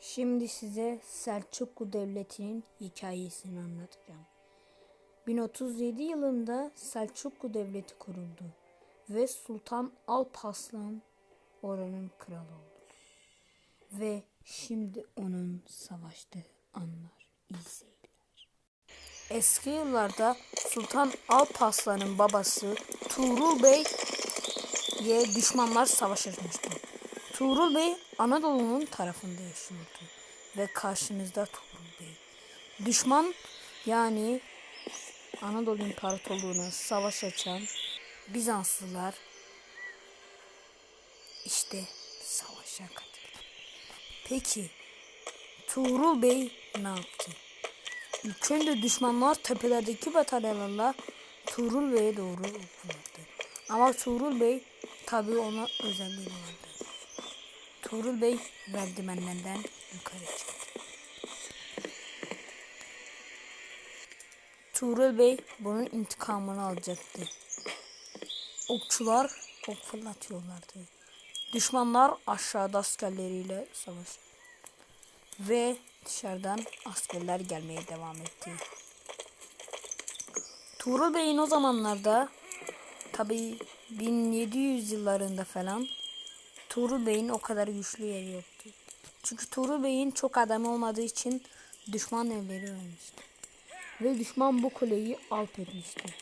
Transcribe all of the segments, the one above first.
Şimdi size Selçuklu Devleti'nin hikayesini anlatacağım. 1037 yılında Selçuklu Devleti kuruldu ve Sultan Alparslan oranın kralı oldu. Ve şimdi onun savaştığı anlar iyi seyirler. Eski yıllarda Sultan Alparslan'ın babası Tuğrul Bey ye düşmanlar savaş. Tuğrul Bey Anadolu'nun tarafında yaşıyordu ve karşınızda Tuğrul Bey. Düşman yani Anadolu İmparatorluğu'na savaş açan Bizanslılar işte savaşa katıldı. Peki Tuğrul Bey ne yaptı? İlk önce düşmanlar tepelerdeki bataryalarla Tuğrul Bey'e doğru fırladı. Ama Tuğrul Bey tabi ona özelliği vardı. Tuğrul Bey merdivenlerden yukarı çıktı. Tuğrul Bey bunun intikamını alacaktı. Okçular ok fırlatıyorlardı. Düşmanlar aşağıda askerleriyle savaştı. Ve dışarıdan askerler gelmeye devam etti. Tuğrul Bey'in o zamanlarda tabi 1700 yıllarında falan Tuğrul Bey'in o kadar güçlü yeri yoktu. Çünkü Tuğrul Bey'in çok adam olmadığı için düşman evleri ölmüştü. Ve düşman bu kuleyi alp etmişti.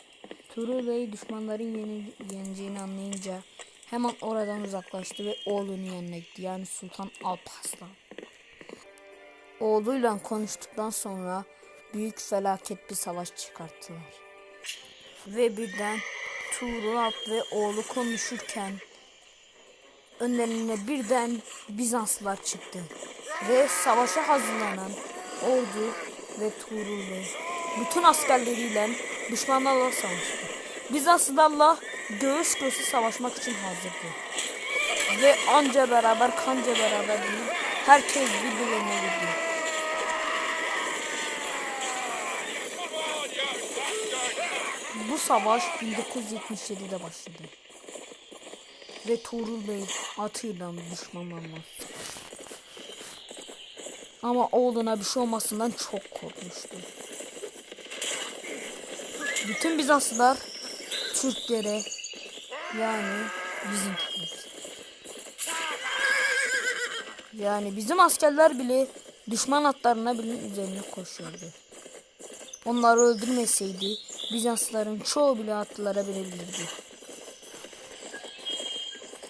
Tuğrul Bey düşmanların yeni, yeneceğini anlayınca hemen oradan uzaklaştı ve oğlunun yanına gitti. Yani Sultan Alparslan. Oğluyla konuştuktan sonra büyük felaket bir savaş çıkarttılar. Ve birden Tuğrul Alp ve oğlu konuşurken önlerine birden Bizanslılar çıktı. Ve savaşa hazırlanan ordu ve Tuğrul bütün askerleriyle düşmanlarla savaştı. Bizanslılarla göğüs göğüse savaşmak için hazırdı. Ve anca beraber kanca beraber değil, herkes birbirlerine girdi. Bu savaş 1977'de başladı. Ve Tuğrul Bey atıyla düşmanlanma. Ama oğluna bir şey olmasından çok korkmuştu. Bütün Bizanslılar Türklere yani bizimkiler. Yani bizim askerler bile düşman atlarına bile üzerine koşuyordu. Onları öldürmeseydi Bizanslıların çoğu bile atlılara binebilirdi.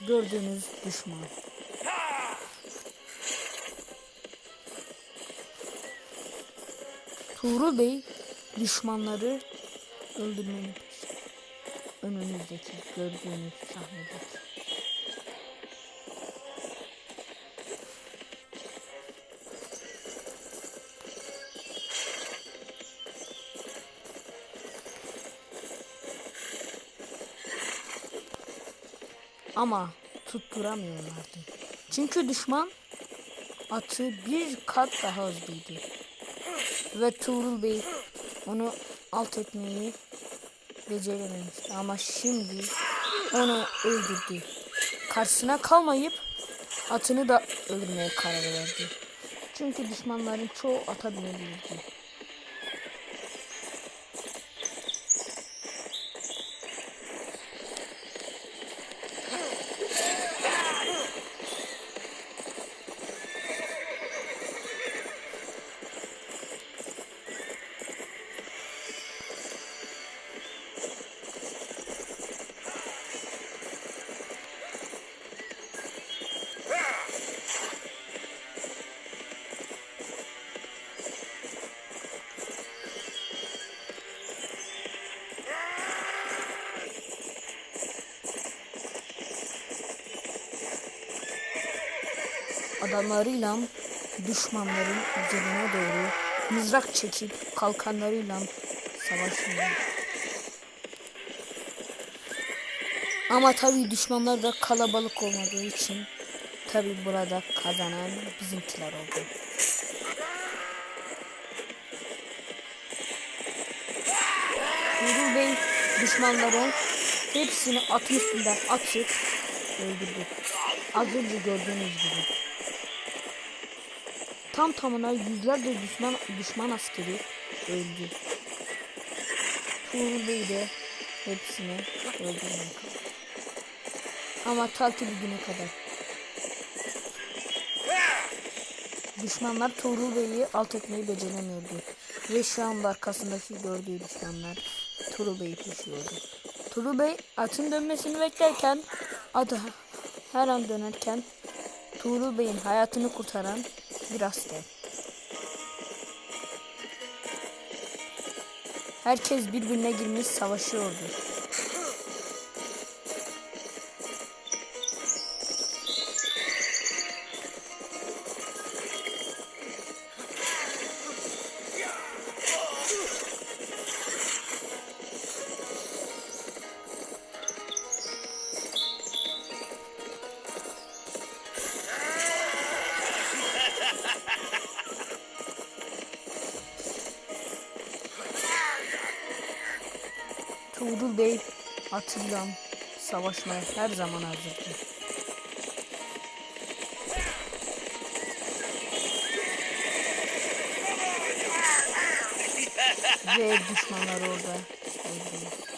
Gördüğünüz düşman. Tuğrul Bey düşmanları öldürmenin. Önünüzdeki gördüğünüz sahnedeki. Ama tutturamıyorlardı. Çünkü düşman atı bir kat daha hızlıydı. Ve Tuğrul Bey onu alt etmeyi becerememişti. Ama şimdi onu öldürdü. Karşısına kalmayıp atını da öldürmeye karar verdi. Çünkü düşmanların çoğu ata binebilirdi. Adamlarıyla düşmanların üzerine doğru mızrak çekip kalkanlarıyla savaşıyor. Ama tabi düşmanlar da kalabalık olmadığı için tabi burada kazanan bizimkiler oldu. Tuğrul Bey düşmanların hepsini üstünden atıp öldürdü. Az önce gördüğünüz gibi. Tam tamına yüzlerce düşman, düşman askeri öldü. Tuğrul Bey de hepsini öldürmek. Ama ta ki bugüne kadar. Düşmanlar Tuğrul Bey'i alt etmeyi beceremiyordu. Ve şu anda arkasındaki gördüğü düşmanlar Tuğrul Bey'i koşuyordu. Tuğrul Bey atın dönmesini beklerken atı her an dönerken Tuğrul Bey'in hayatını kurtaran bir asker. Herkes birbirine girmiş savaşıyordu. Tuğrul Bey atıyla savaşmaya her zaman hazırdı. Ve düşmanlar orada. öldü.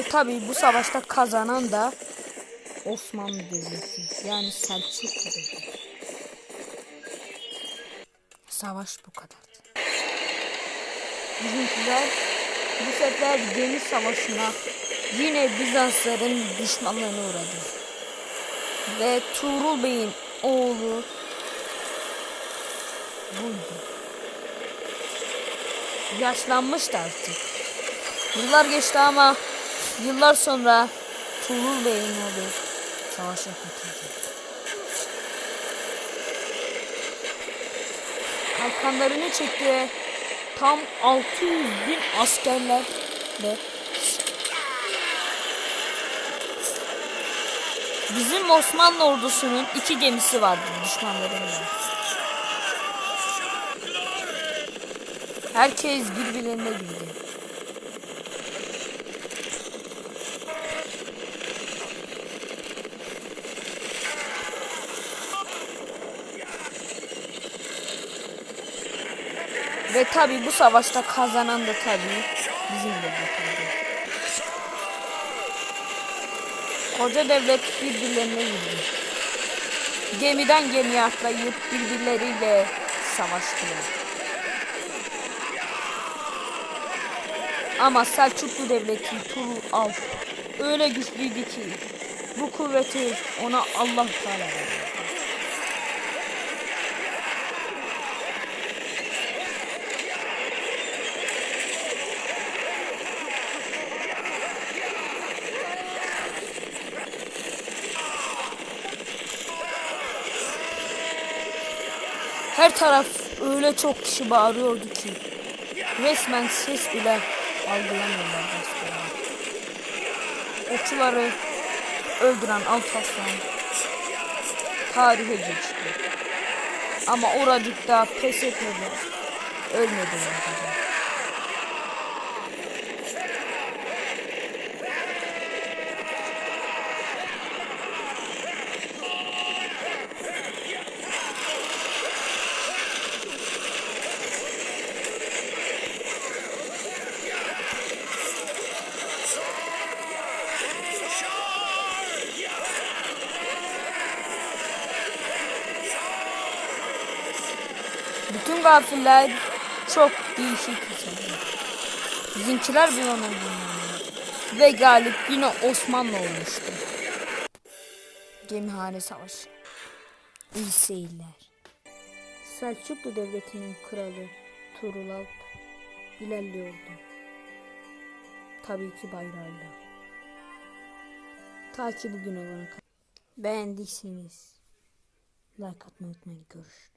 Ve tabii bu savaşta kazanan da Osmanlı Devleti. Yani Selçuklu Devleti. Savaş bu kadardı. Bizimkiler bu sefer gemi savaşına yine Bizansların düşmanlarına uğradı. Ve Tuğrul Bey'in oğlu buydu. Yaşlanmıştı artık. Yıllar geçti ama yıllar sonra Tuğrul Bey'in oğlu savaşa katıldı. Kalkanlarını çekti ve tam 600 bin askerlerle Bizim Osmanlı ordusunun iki gemisi vardı düşmanlarıyla. Herkes birbirlerine girdi. Ve tabi bu savaşta kazanan da tabi bizim devletimiz. Koca devlet birbirlerine girdi. Gemiden gemiye atlayıp birbirleriyle savaştılar. Ama Selçuklu devleti Tuğrul Alp öyle güçlüydü ki bu kuvveti ona Allah Teala verdi. Her taraf öyle çok kişi bağırıyordu ki resmen ses bile algılamıyorlar askerler. Okçuları öldüren Alparslan tarihe geçti. Ama oracıkta pes etmedi. Ölmedi orada. Bütün gafiller çok değişik insanlar. Bizimkiler bir ona Ve galip yine Osmanlı olmuştu. Gemihane Savaşı. İyi seyirler. Selçuklu Devleti'nin kralı Tuğrul Alp ilerliyordu. Tabii ki bayrağıyla. Ta ki bugün olana kadar. Beğendiyseniz like atmayı unutmayın. Görüşürüz.